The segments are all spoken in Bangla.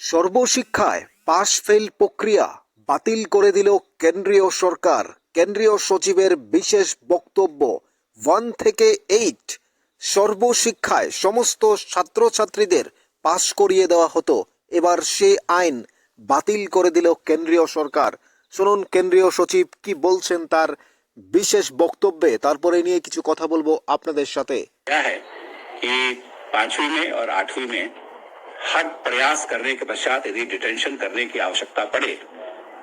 সর্বশিক্ষায় পাশ ফেল প্রক্রিয়া বাতিল করে দিল কেন্দ্রীয় সরকার কেন্দ্রীয় সচিবের বিশেষ বক্তব্য ওয়ান থেকে এইট সর্বশিক্ষায় সমস্ত ছাত্রছাত্রীদের পাশ করিয়ে দেওয়া হতো এবার সে আইন বাতিল করে দিল কেন্দ্রীয় সরকার শুনুন কেন্দ্রীয় সচিব কি বলছেন তার বিশেষ বক্তব্যে তারপরে নিয়ে কিছু কথা বলবো আপনাদের সাথে क्या है कि पांचवी में और आठवीं में हर प्रयास करने के पश्चात यदि डिटेंशन करने की आवश्यकता पड़े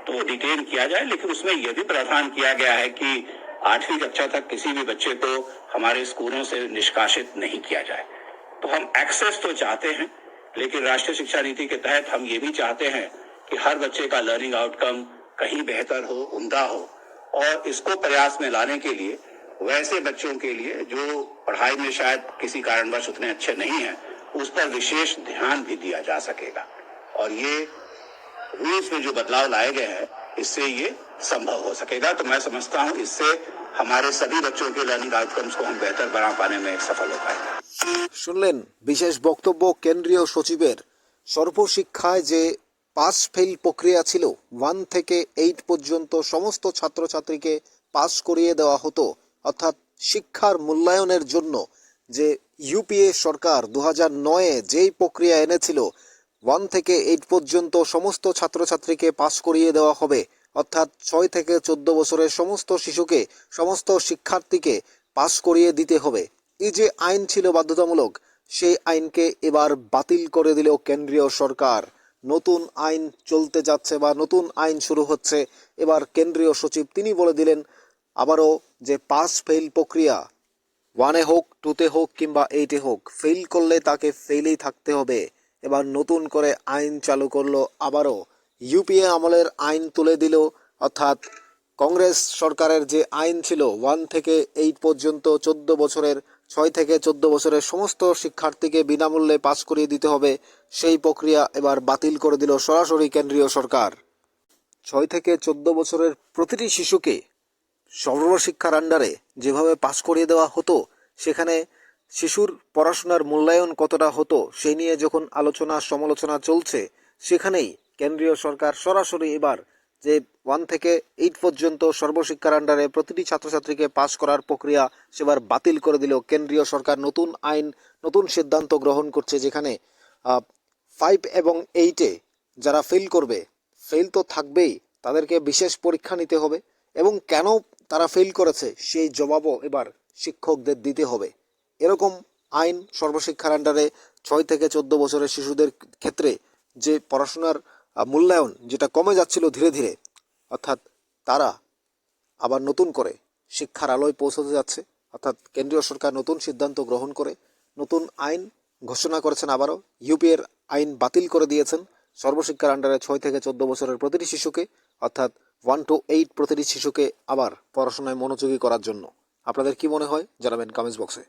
तो डिटेन किया जाए, लेकिन उसमें यह भी प्रावधान किया गया है कि आठवीं कक्षा तक किसी भी बच्चे को हमारे स्कूलों से निष्कासित नहीं किया जाए। तो हम एक्सेस तो चाहते हैं, लेकिन राष्ट्रीय शिक्षा नीति के तहत हम ये भी चाहते हैं कि हर बच्चे का लर्निंग आउटकम कहीं बेहतर हो, उमदा हो। और इसको प्रयास में लाने के लिए, वैसे बच्चों के लिए, जो पढ़ाई में शायद किसी कारणवश उतने अच्छे नहीं हैं उस पर विशेष ध्यान भी दिया जा सकेगा और ये रूल्स में जो बदलाव लाए गए हैं इससे ये संभव हो सकेगा तो मैं समझता हूँ इससे हमारे सभी बच्चों के लर्निंग आउटकम्स को हम बेहतर बना पाने में सफल हो पाएंगे শুনলেন বিশেষ বক্তব্য কেন্দ্রীয় সচিবের সর্বশিক্ষায় যে পাস ফেল প্রক্রিয়া ছিল ওয়ান থেকে এইট পর্যন্ত সমস্ত ছাত্রছাত্রীকে পাস করিয়ে দেওয়া হতো অর্থাৎ শিক্ষার মূল্যায়নের জন্য যে ইউপিএ সরকার দু হাজার নয়ে যেই প্রক্রিয়া এনেছিল, ওয়ান থেকে এইট পর্যন্ত সমস্ত ছাত্রছাত্রীকে পাস করিয়ে দেওয়া হবে। অর্থাৎ ছয় থেকে চোদ্দ বছরের সমস্ত শিশুকে, সমস্ত শিক্ষার্থীকে পাস করিয়ে দিতে হবে। এই যে আইন ছিল বাধ্যতামূলক, সেই আইনকে এবার বাতিল করে দিল কেন্দ্রীয় সরকার। নতুন আইন চলতে যাচ্ছে বা নতুন আইন শুরু হচ্ছে, এবার কেন্দ্রীয় সচিব তিনি বলে দিলেন, আবারও যে পাস ফেল প্রক্রিয়া ওয়ানে হোক, টুতে হোক কিংবা এইটে হোক ফেল করলে তাকে ফেলেই থাকতে হবে। এবার নতুন করে আইন চালু করল আবারও। ইউপিএ আমলের আইন তুলে দিল, অর্থাৎ কংগ্রেস সরকারের যে আইন ছিল, ওয়ান থেকে এইট পর্যন্ত চোদ্দ বছরের, ছয় থেকে চোদ্দ বছরের সমস্ত শিক্ষার্থীকে বিনামূল্যে পাস করিয়ে দিতে হবে। সেই প্রক্রিয়া এবার বাতিল করে দিল সরাসরি কেন্দ্রীয় সরকার। ছয় থেকে চোদ্দ বছরের প্রতিটি শিশুকে সর্বশিক্ষার আন্ডারে যেভাবে পাশ করিয়ে দেওয়া হতো, সেখানে শিশুর পড়াশোনার মূল্যায়ন কতটা হতো সেই নিয়ে যখন আলোচনা, সমালোচনা চলছে, সেখানেই কেন্দ্রীয় সরকার সরাসরি এবার যে ওয়ান থেকে এইট পর্যন্ত সর্বশিক্ষার আন্ডারে প্রতিটি ছাত্রছাত্রীকে পাশ করার প্রক্রিয়া সেবার বাতিল করে দিল কেন্দ্রীয় সরকার। নতুন আইন, নতুন সিদ্ধান্ত গ্রহণ করছে যেখানে ফাইভ এবং এইটে যারা ফেল করবে ফেল তো থাকবেই, তাদেরকে বিশেষ পরীক্ষা নিতে হবে এবং কেন তারা ফেল করেছে, সেই জবাবও এবার শিক্ষকদের দিতে হবে। এরকম আইন সর্বশিক্ষার আন্ডারে ছয় থেকে চোদ্দ বছরের শিশুদের ক্ষেত্রে যে পড়াশোনার মূল্যায়ন যেটা কমে যাচ্ছিল ধীরে ধীরে, অর্থাৎ তারা আবার নতুন করে শিক্ষার আলোয় পৌঁছতে যাচ্ছে, অর্থাৎ কেন্দ্রীয় সরকার নতুন সিদ্ধান্ত গ্রহণ করে, নতুন আইন ঘোষণা করেছেন আবারও ইউপিএর আইন বাতিল করে দিয়েছেন, সর্বশিক্ষার আন্ডারে ছয় থেকে চোদ্দ বছরের প্রতিটি শিশুকে, অর্থাৎ ওয়ান টু এইট প্রতিটি শিশুকে আবার পড়াশোনায় মনোযোগী করার জন্য। আপনাদের কি মনে হয়? জানাবেন কমেন্টস বক্সে।